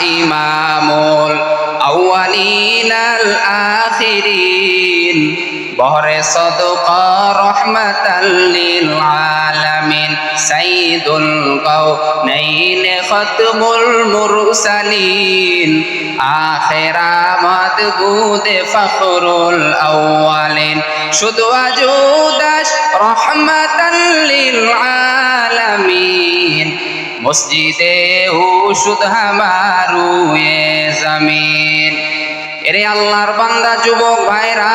ইমামুল আউয়ালিন আল আখিরিন। বহরে সদকা রহমাতাল লিল আলামিন। সাইদুল কাউনাইন খতমুল মুরসালিন। আখিরা মাদগুদে ফখরুল আউয়ালিন। শুধু আজুদাস রহমাতাল লিল মসজিদে ওষুধ হামারু জমিন। এরে আল্লাহর বান্দা, যুবক ভাইরা,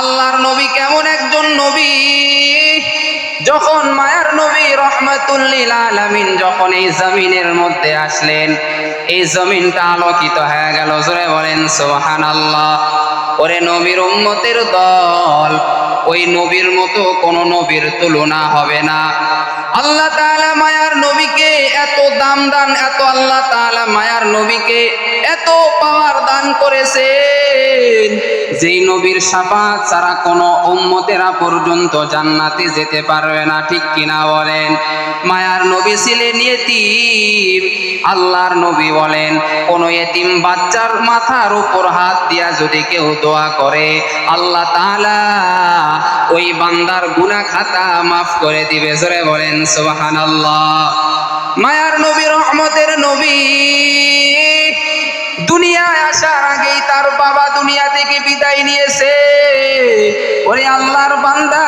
আল্লাহর নবী কেমন একজন নবী? যখন মায়ার নবী রহমাতুল্লিল আলামিন যখন এই জমিনের মধ্যে আসলেন, এই জমিনটা আলোকিত হয়ে গেল। জোরে বলেন সোহান আল্লাহ ওরে নবীর উম্মতের দল ওই নবীর মতো কোন নবীর তুলনা হবে না। আল্লাহ মায়ার নবীকে দাম দান এত আল্লাহ তাআলা মায়ার নবীকে এত পাওয়ার দান করেছেন। যেই নবীর সাফাত ছাড়া কোনো উম্মতেরা পর্যন্ত জান্নাতে যেতে পারবে না, ঠিক কিনা বলেন? মায়ার নবী ছিলেন ইয়েতিম। আল্লাহর নবী বলেন, কোন এতিম বাচ্চার মাথার উপর হাত দিয়া যদি কেউ দোয়া করে, আল্লাহ তাআলা ওই বান্দার গুনাহ খাতা মাফ করে দিবে। জোরে বলেন, সুবহানাল্লাহ। ওরে আল্লাহর বান্দা,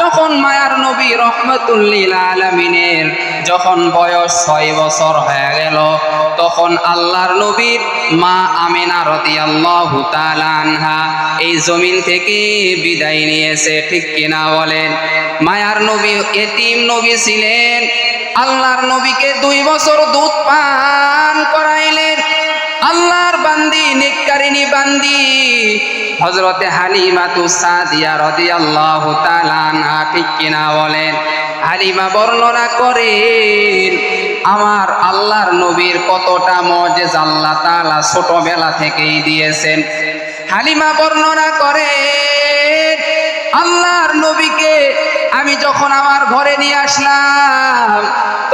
যখন মায়ার নবী রহমতুল্লিল আলমিনের যখন বয়স ছয় বছর হয়ে গেল, তখন আল্লাহর নবীর মা আমিনা রতি আল্লাহ আনহা এই জমিন থেকে বিদায় নিয়েছে, ঠিক কিনা বলেন? মায়ার নবী, এতিম নবী ছিলেন, আল্লাহর নবীকে দুই বছর দুধ পান করাইলেন বান্দি হজরতে হালিমাতু সাদিয়া রাদিয়াল্লাহু তাআলা আনহা ঠিক কিনা বলেন, হালিমা বর্ণনা করেন, আমার আল্লাহর নবীর কতটা মজেজ আল্লাহ তাআলা ছোটবেলা থেকেই দিয়েছেন। হালিমা বর্ণনা করেন, আল্লাহর নবীকে আমি যখন আমার ঘরে নিয়ে আসলাম,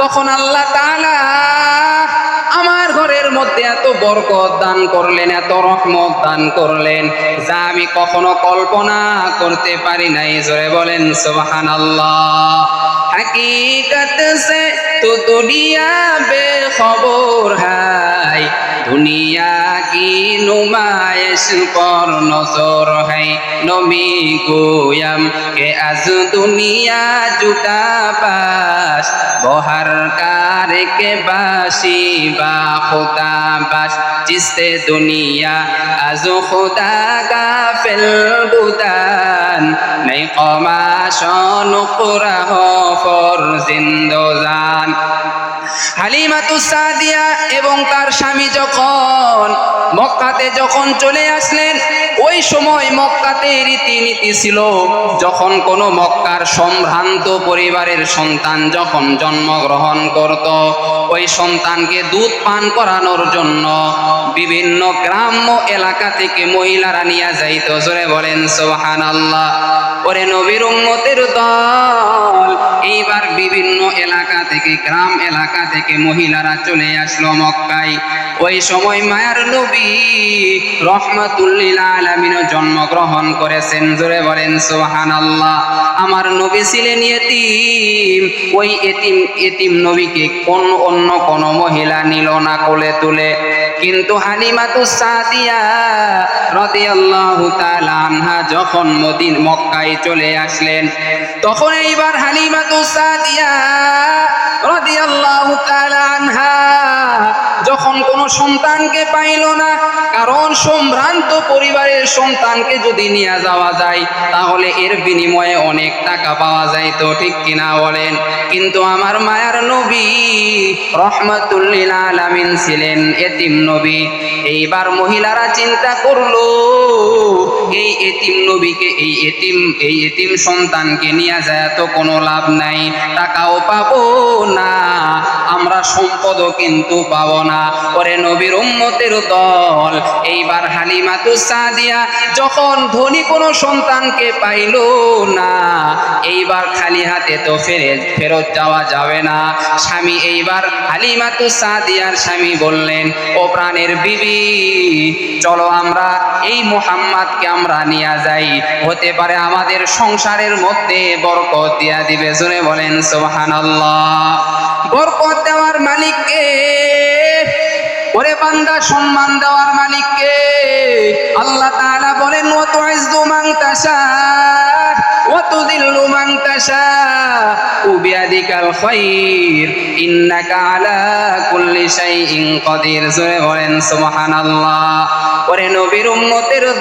তখন আল্লাহ ঘরের মধ্যে এত বরকত দান করলেন, এত রহমত দান করলেন, যা আমি কখনো কল্পনা করতে পারি নাই। জোরে বলেন সোহান আল্লাহ হাকিকত সে তো দুনিয়া বে খবর হাই, দুনিয়া কি নুমায়েশ পর নজর হাই। নমি গোয়াম কে আজ দুনিয়া জুটা পাস বহার কা কে বাসি বা খোদা বাস জিসে দুনিয়া আজু খোদা গা ফেল বুদান নেই কমাশন কুরাহ ফর জিন্দান হালিমাতু সাদিয়া এবং তার স্বামী যখন মক্কাতে যখন চলে আসলেন ওই সময় মক্কাতে রীতিনীতি ছিল, যখন কোনো মক্কার সম্ভ্রান্ত পরিবারের সন্তান যখন জন্মগ্রহণ করত, ওই সন্তানকে দুধ পান করানোর জন্য বিভিন্ন গ্রাম্য এলাকা থেকে মহিলারা নিয়ে যাইত। জোরে বলেন সোহান আল্লাহ ওরে নবীর উম্মতের দল। এইবার বিভিন্ন এলাকা থেকে, গ্রাম এলাকা থেকে মহিলারা চলে আসলো মক্কায়। ওই সময় মায়ার নবী রহমাতুল্লিল আলামিনও জন্মগ্রহণ করেছেন। জোরে বলেন সোহান আল্লাহ আমার নবী ছিলেন এতিম। ওই এতিম এতিম নবীকে কোন অন্য কোন মহিলা নিল না কোলে তুলে। কিন্তু হালিমাতু সাদিয়া রাদিয়াল্লাহু তাআলা আনহা যখন মদিন মক্কায় চলে আসলেন, তখন এইবার হালিমাতু সাদিয়া রাদিয়াল্লাহু তাআলা আনহা যখন কোন সন্তানকে পাইল না কারণ সম্ভ্রান্ত পরিবারের সন্তানকে যদি নিয়ে যাওয়া যায়, তাহলে এর বিনিময়ে অনেক টাকা পাওয়া যায়, তো ঠিক কিনা বলেন? কিন্তু আমার মায়ার নবী রহমাতুল্লিল আলামিন ছিলেন এতিম নবী। এইবার মহিলারা চিন্তা করল, এই এতিম নবীকে, এই এতিম এই এতিম সন্তানকে নিয়ে যায় তো কোনো লাভ নাই, টাকাও পাবো না, আমরা সম্পদও কিন্তু পাবো না। ওরে নবীর উম্মতের দল এইবার হালিমাতু সাদিয়া যখন ধনী কোনো সন্তানকে পাইল না, এইবার খালি হাতে তো ফেরে ফেরত যাওয়া যাবে না। স্বামী এইবার হালিমাতু সাদিয়ার স্বামী বললেন, ও প্রাণের বিবি, চলো আমরা এই মোহাম্মদকে আমরা নিয়ে যাই। হতে পারে আমাদের সংসারের মধ্যে বরকত দিয়া দিবে। জুড়ে বলেন, সুবহানাল্লাহ। বরকত দেওয়ার মালিককে ওরে বান্দা সম্মান দেওয়ার মালিককে আল্লাহ তাআলা বলেন ও তুইজ্জু মান তাশা মান তাশা ও বিয়াদিকাল খায়র ইন্নাকা আলা কুল্লি শাইইন কাদির জোরে বলেন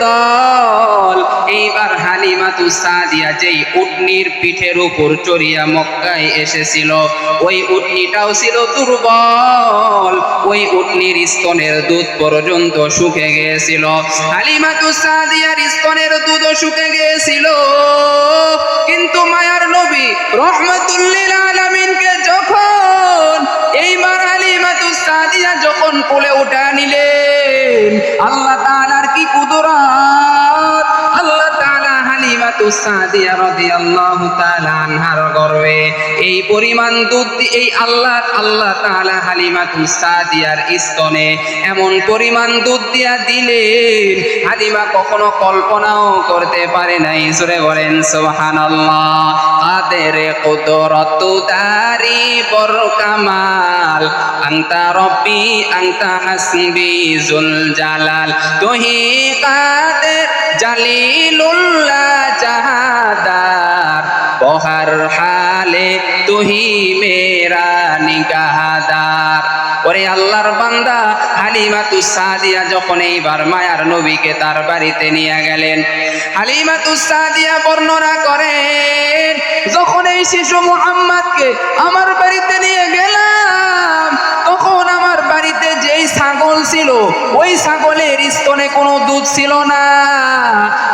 দল, এইবার হালিমাতু সাদিয়া যেই উটনির পিঠের উপর চড়িয়া মক্কায় এসেছিল, ওই উটনিটাও ছিল দুর্বল, ওই উটনির স্তনের দুধ পর্যন্ত শুকে গিয়েছিল। হালিমাতু সাদিয়ার স্তনের দুধও শুকে গিয়েছিল। আল্লাহ গর্ভে এই পরিমাণ দুধ এই আল্লাহ আল্লাহ হালিমাতু সাদিয়ার স্তনে এমন পরিমাণ দুধ দিয়া দিলেন, হালিমা কখনো কল্পনাও করতে পারে নাই। জোরে বলেন, সুবহানাল্লাহ, কাদের কুদরত দারি বর কামাল আন্তা রব্বি, আন্তা হাসবি জুল জালাল, তুহি কাদের জালিলুল্লাহ। জাহাদার বহার হালে তুহি মেরা নিগাহাদার। ওরে আল্লাহর বান্দা, হালিমাতু সাদিয়া যখন এইবার মায়ার নবীকে তার বাড়িতে নিয়ে গেলেন, হালিমাতু সাদিয়া বর্ণনা করেন, যখন এই শিশু মুহাম্মদকে আমার বাড়িতে নিয়ে গেলাম ছিল। ওই ছাগলের স্তনে কোনো দুধ ছিল না।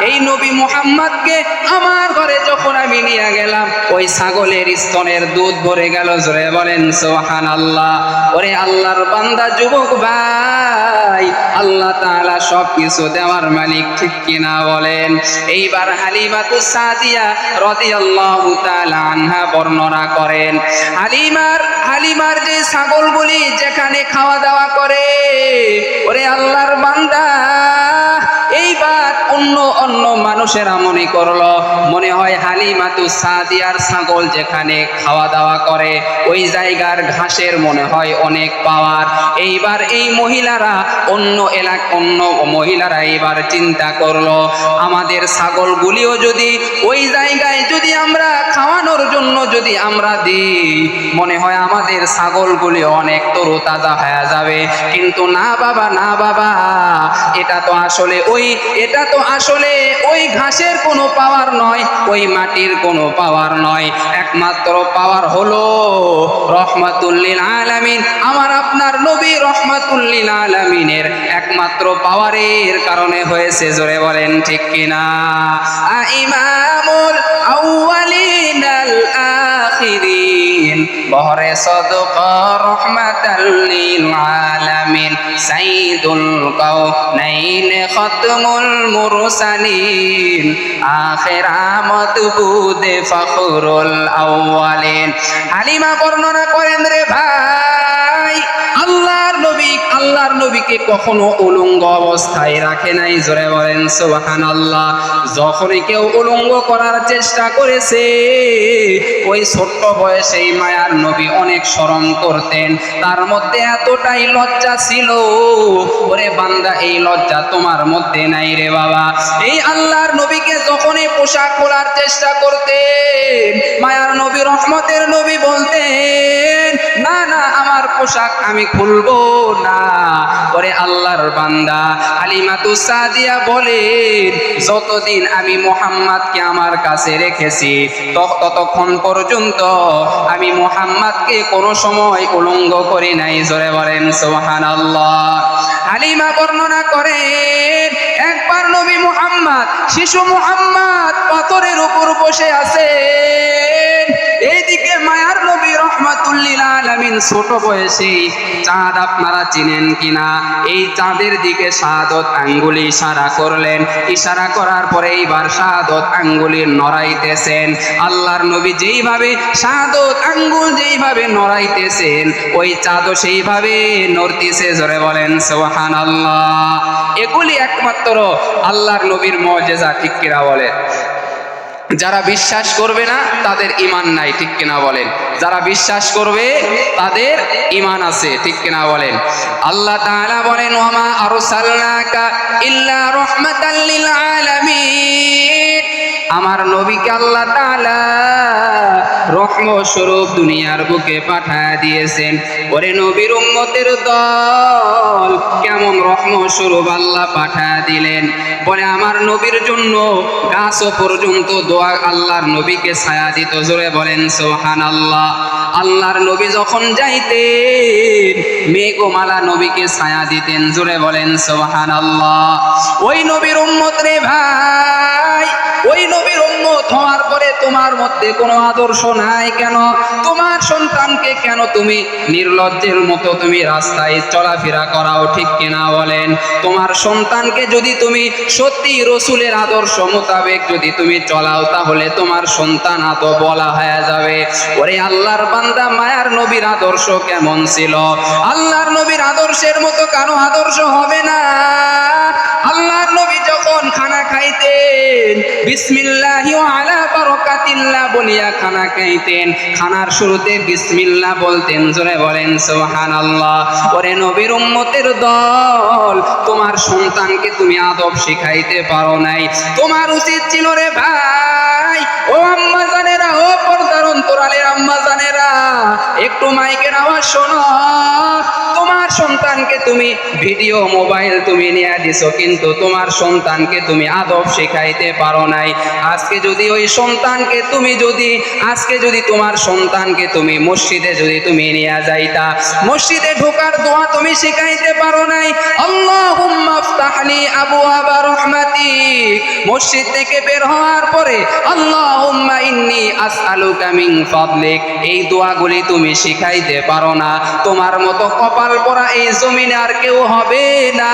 এই নবী মুহাম্মদকে আমার ঘরে যখন আমি নিয়ে গেলাম, ওই ছাগলের স্তনের দুধ ভরে গেল। জোরে বলেন সোহান আল্লাহ ওরে আল্লাহর বান্দা, যুবক ভাই, আল্লাহ তাআলা সব কিছু দেওয়ার মালিক ঠিক কিনা বলেন? এইবার হালিমাতু সাদিয়া রাদিয়াল্লাহু তাআলা আনহা বর্ণনা করেন। হালিমার হালিমার যে ছাগলগুলি যেখানে খাওয়া দাওয়া করে ওরে আল্লাহর বান্দা এইবার অন্য অন্য মানুষেরা মনে করল, মনে হয় হালিমাতু সাদিয়ার ছাগল যেখানে খাওয়া দাওয়া করে, ওই জায়গার ঘাসের মনে হয় অনেক পাওয়ার। এইবার এই মহিলারা অন্য এলাকা, অন্য মহিলারা এইবার চিন্তা করল, আমাদের ছাগলগুলিও যদি ওই জায়গায় যদি আমরা খাওয়ানোর জন্য যদি আমরা দিই, মনে হয় আমাদের ছাগলগুলি অনেক তরুতাজা হয়ে যাবে। কিন্তু না বাবা না বাবা, এটা তো আসলে ওই, এটা তো আসলে ওই ঘাসের কোনো পাওয়ার নয়, ওই মাটির কোনো পাওয়ার নয়। একমাত্র পাওয়ার হলো রহমাতুল্লিল আলামিন। আমার আপনার নবী রহমাতুল্লিল আলামিনের একমাত্র পাওয়ারের কারণে হয়েছে, জোরে বলেন ঠিক কিনা। ইমামুল আখিরিন بهر সদক رحمة للعالمين سيد কাউনাইন ختم المرسلين آخر مطبود فخر الأولين হালিমা বর্ণনা করেন রে ভাই আল্লাহর নবীকে কখনো উলঙ্গ অবস্থায় রাখে নাই। জোরে বলেন সুবহান আল্লাহ যখনই কেউ উলঙ্গ করার চেষ্টা করেছে, ওই ছোট্ট বয়সেই মায়ার নবী অনেক শরম করতেন। তার মধ্যে এতটাই লজ্জা ছিল। ওরে বান্দা, এই লজ্জা তোমার মধ্যে নাই রে বাবা। এই আল্লাহর নবীকে যখনই পোশাক খোলার চেষ্টা করতেন, মায়ার নবী রহমতের নবী বলতেন পোশাক আমি খুলবো না। ওরে আল্লাহর বান্দা, আলিমাতু সাদিয়া বলেন, যতদিন আমি মোহাম্মদকে আমার কাছে রেখেছি ততক্ষণ পর্যন্ত আমি মোহাম্মদকে কোনো সময় উলঙ্গ করি নাই। জোরে বলেন সোহান আল্লাহ হালিমা বর্ণনা করেন, একবার নবী মুহাম্মদ, শিশু মুহাম্মদ পাথরের উপর বসে আছে এইদিকে মায়ার নবী রহমাতুল্লিল আলামিন ছোট বয়সে চাঁদ আপনারা চিনেন কিনা? এই চাঁদের দিকে শাহাদত আঙ্গুলি ইশারা করলেন। ইশারা করার পরে এইবার শাহাদত আঙ্গুলি নড়াইতেছেন। আল্লাহর নবী যেইভাবে শাহাদত আঙ্গুল যেইভাবে নড়াইতেছেন, ওই চাঁদও সেইভাবে নড়তিছে। জোরে বলেন সোহান আল্লাহ এগুলি একমাত্র আল্লাহর নবীর মজেজা ঠিক কিনা বলে যারা বিশ্বাস করবে না, তাদের ইমান নাই, ঠিক কিনা বলেন? যারা বিশ্বাস করবে, তাদের ইমান আছে, ঠিক কিনা বলেন? আল্লাহ তাআলা বলেন, ওয়ামা আরসালনাকা ইল্লা রাহমাতাল লিল আলামিন। আমার নবীকে আল্লাহ তাআলা রহমত স্বরূপ দুনিয়ার বুকে পাঠায় দিয়েছেন। ওরে নবীর উম্মতের দল, কেমন রহমত স্বরূপ আল্লাহ পাঠায় দিলেন। বলে, আমার নবীর জন্য গাছও পর্যন্ত দোয়া আল্লাহর নবীকে ছায়া দিত। জোরে বলেন সোহান আল্লাহ আল্লাহর নবী যখন যাইতেন, মেঘমালা নবীকে ছায়া দিতেন। জোরে বলেন সোহান আল্লাহ ওই নবীর উম্মত রে ভাই, ওই নবীর উম্মত হওয়ার পরে তোমার মধ্যে কোনো আদর্শ নাই কেন? তোমার সন্তানকে কেন তুমি নির্লজ্জের মতো তুমি রাস্তায় চলাফেরা করাও ঠিক কিনা বলেন? তোমার সন্তানকে যদি তুমি সত্যি রসুলের আদর্শ মোতাবেক যদি তুমি চলাও, তাহলে তোমার সন্তান আত বলা হয়ে যাবে। ওরে আল্লাহর বান্দা, মায়ার নবীর আদর্শ কেমন ছিল? আল্লাহর নবীর আদর্শের মতো কারও আদর্শ হবে না। বিসমিল্লাহি আলা বলিয়া খানা খাইতেন। খানার শুরুতে বিসমিল্লাহ বলতেন, জোরে বলেন, সুবহানাল্লাহ। ওরে নবীর উম্মতের দল, তোমার সন্তানকে তুমি আদব শিখাইতে পারো নাই। তোমার উচিত ছিল রে ভাই, ও আম্মা জানেরা ও পর্দার অন্তরালের আম্মা জানেরা একটু মাইকের আওয়াজ শোনো। তোমার সন্তানকে তুমি ভিডিও মোবাইল তুমি নিয়ে দিছো, কিন্তু তোমার সন্তানকে তুমি আদব শেখাইতে পারো নাই। আজকে যদি ওই সন্তানকে তুমি যদি, আজকে যদি তোমার সন্তানকে তুমি মসজিদে যদি তুমি নিয়ে যাইতা, মসজিদে ঢোকার দোয়া তুমি শিখাইতে পারো নাই। আল্লাহুম্মা আফতাহলি আবওয়াবা রহমাতিক মসজিদ থেকে বের হওয়ার পরে আল্লাহুম্মা ইন্নী আসআলুকা মিন ফাদলিক। এই দোয়াগুলি তুমি শিখাইতে পারো না। তোমার মতো কপাল পরা এই জমিনে আর কেউ হবে না।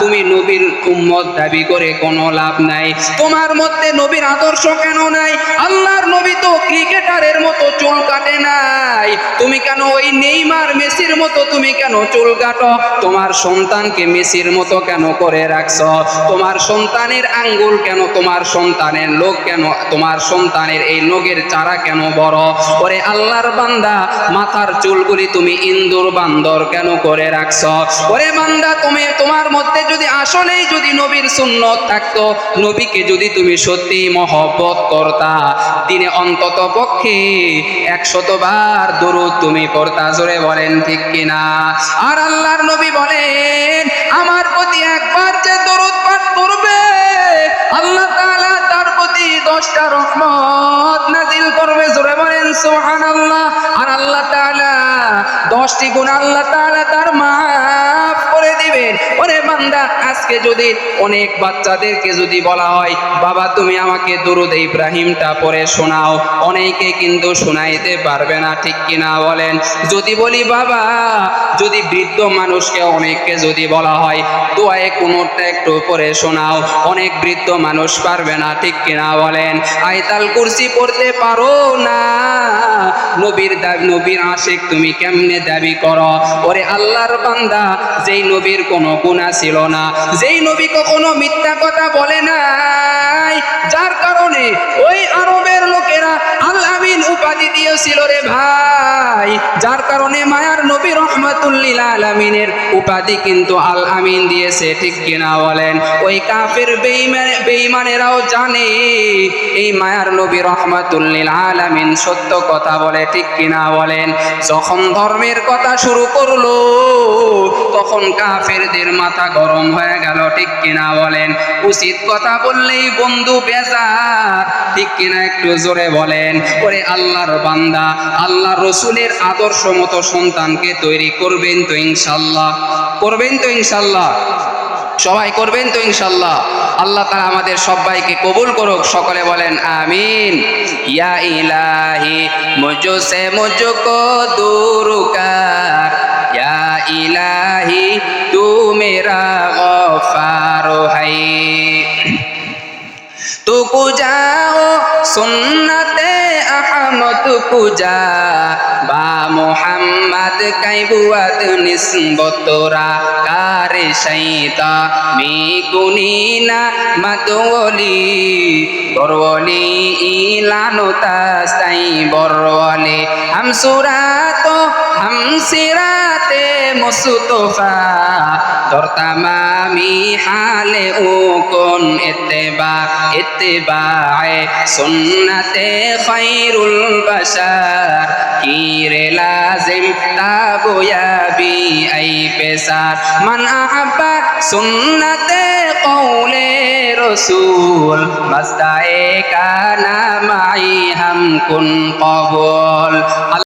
তুমি নবীর উম্মত দাবি করে কোনো লাভ নাই। তোমার মধ্যে নবীর আদর্শ কেন নাই? আল্লাহর নবী তো ক্রিকেটারের মতো চুল কাটে নাই। তুমি কেন ওই নেইমার মেসির মতো তুমি কেন চুল কাটো? তোমার সন্তানকে মেসির মতো কেন করে রাখছ? তোমার সন্তানের আঙ্গুল কেন, তোমার সন্তানের লোক কেন, তোমার সন্তানের এই লোকের চারা কেন বড়? ওরে আল্লাহর বান্দা, মাথার চুলগুলি তুমি ইন্দুর বান্দর কেন করে রাখছো? ওরে বান্দা, তুমি তোমার মধ্যে যদি আসলেই যদি নবীর সুন্নত থাকতো, নবীকে যদি তুমি সত্যি মহব্বত করতা, দিনে অন্তত পক্ষে একশত বার দরুদ তুমি পড়তা, জোরে বলেন ঠিক কিনা? আর আল্লাহর নবী বলেন, আমার প্রতি একবার যে দরুদ পাঠ করবে, আল্লাহ দশটা রহমত নাজিল করবে, জোরে বলেন সোহান আল্লাহ আর আল্লাহ তালা দশটি গুণ আল্লাহ তালা তার দিবেন ওরে বান্দা, আজকে যদি অনেক বাচ্চাদেরকে যদি বলা হয়, বাবা, তুমি আমাকে দুরুদ ইব্রাহিমটা পড়ে শোনাও। অনেকে কিন্তু শোনাইতে পারবে না, ঠিক কিনা বলেন? যদি বলি, বাবা, যদি বৃদ্ধ মানুষকে অনেককে যদি বলা হয়, দোয়ায়ে কোনোটা একটু পড়ে শোনাও। অনেক বৃদ্ধ মানুষ পারবে না, ঠিক কিনা বলেন? আয়তাল কুরসি পড়তে পারো না। নবীর নবীর আশেক তুমি কেমনে দাবি করো? ওরে আল্লাহর বান্দা, যেই নবীর কোনো গুণা ছিল না। যেই নবী কখনো মিথ্যা কথা বলে নাই, যার কারণে ওই আরবের লোকেরা আল আমিন উপাধি দিয়েছিল রে ভাই। যার কারণে মায়ার নবী রহমাতুল্লিল আলামিনের উপাধি কিন্তু আল আমিন দিয়েছে, ঠিক কিনা বলেন? ওই কাফের বেঈমানে বেঈমানেরাও জানে, এই মায়ার নবী রহমাতুল্লিল আলামিন সত্য কথা বলে, ঠিক কিনা বলেন? যখন ধর্মের কথা শুরু করল, তখন কাফেরদের মাথা গরম হয়ে গেল, ঠিক কিনা বলেন? উচিত কথা বললেই বন্ধু বেজার, ঠিক কিনা একটু জোরে বলেন? ওরে আল্লাহর বান্দা আল্লাহ রসুলের আদর্শ মতো সন্তানকে তৈরি করবেন তো ইনশাল্লাহ করবেন তো ইনশাল্লাহ সবাই করবেন তো ইনশাল্লাহ আল্লাহ তারা আমাদের সবাইকে কবুল করুক। সকলে বলেন, আমিন। ইয়া ইলাহি মুজো সে মুঝকো দূর কার। ইয়া ইলাহি, তু গফার হাই। তু কুজাও আহমদ কুজা বা মোহাম্মদ কাইবুয়াত নিসবতরা কারে শৈতা মি কুনিনা মদওলি? বরওলি ইলানো তাস্তাই বরওলি হাম হাম সিরাতে মুস্তফা। দরতামামি হালে ও কোন ইত্তেবা, ইত্তেবায়ে সুন্নতে খায়রুল বাশার। কিরে লাজিম তাবুয়াবি আই পেসার মান আহাব্বা সুন্নতে কৌলে রসুল মস্তায়ে কানা মাই হাম কুন কবল।